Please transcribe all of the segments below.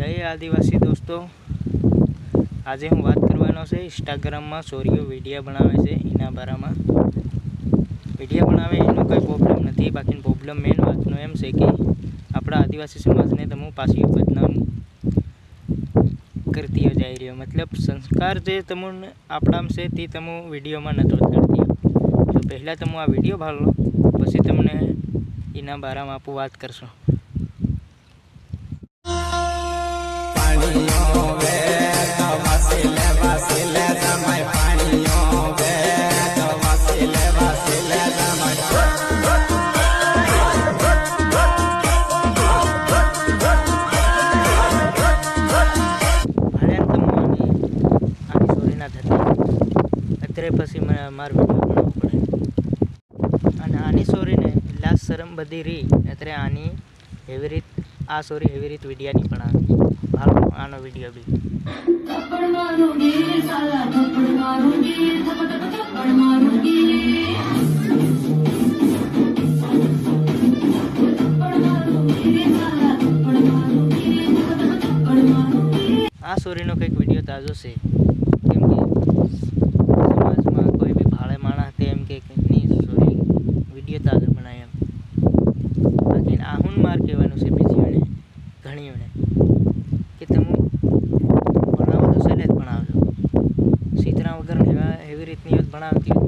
જય આદિવાસી દોસ્તો. આજે હું વાત કરવાનો છે ઇન્સ્ટાગ્રામમાં સોરીઓ વીડિયો બનાવે છે એના બારામાં. વીડિયો બનાવે એનો કોઈ પ્રોબ્લેમ નથી. બાકી પ્રોબ્લેમ મેઇન વાતનો એમ છે કે આપણા આદિવાસી સમાજને તમે પાછી બદનામ કરતી જઈ રહ્યો. મતલબ સંસ્કાર જે તમને આપણામાં છે તે તમે વિડીયોમાં નતો કરતી. તો પહેલાં તમે આ વીડિયો ભાલો, પછી તમને એના બારામાં આપું વાત કરશો. ત્યારે પછી મને મારો વીડિયો બનાવવો પડે. અને આની સોરીને લાસ્ટ શરમ બધી રહી. અત્યારે આની એવી રીત, આ સોરી એવી રીત વિડીયાની પણ આવી. હાલો, આનો વીડિયો બી. આ સોરીનો કંઈક વીડિયો તાજો છે. કેમ કે સહેલે જ ભણાવજો સીતરા વગર એવા રીતની વાત ભણાવતી જ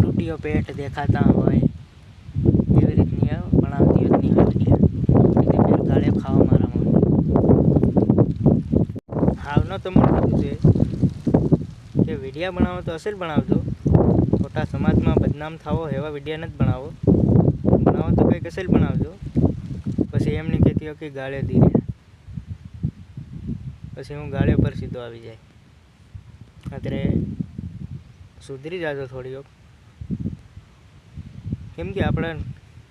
તૂટીઓ પેટ દેખાતા હોય, એવી રીતની ભણાવતી જ નહીં હોય ફેર ગાળે ખાવા મારા મમ્મી. હાવનો તો મને કીધું છે કે વિડીયા બનાવો તો અસલ બનાવજો ખોટા સમાજમાં બદનામ થાવો એવા વિડીયા નથી બનાવો બનાવો તો કંઈક અસલ બનાવજો પછી એમની કહેતી હોય કે ગાળે ધીરે. પછી હું ગાળે પર સીધો આવી જાય. અત્યારે સુધરી જાજો થોડીઓ કેમ કે આપણા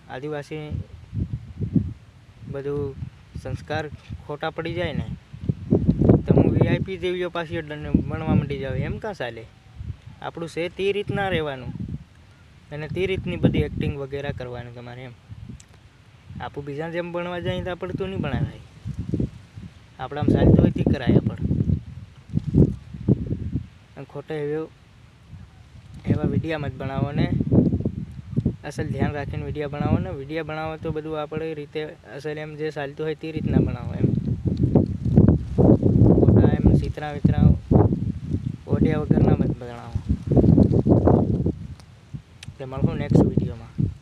આદિવાસી બધું સંસ્કાર ખોટા પડી જાય ને, તો હું વીઆઈપી જેવીઓ દંડ ભણવા માંડી જાવ એમ કાં ચાલે? આપણું છે તે રીતના રહેવાનું. અને તે રીતની બધી એક્ટિંગ વગેરે કરવાની તમારે એમ. આપણું બીજા જેમ ભણવા જાય તો આપણે તો નહીં ભણાવાય. આપણામાં ચાલતું હોય તે કરાય પણ. ખોટા એવો એવા વિડીયામાં જ બનાવો ને. અસલ ધ્યાન રાખીને વિડીયા બનાવો ને. વિડીયા બનાવો તો બધું આપણે રીતે અસલ એમ જે ચાલતું હોય તે રીતના બનાવો એમ. ખોટા એમ ચિત્રા વિતરા ઓડિયા વગરના મત બનાવો. તે મળશું નેક્સ્ટ વિડીયોમાં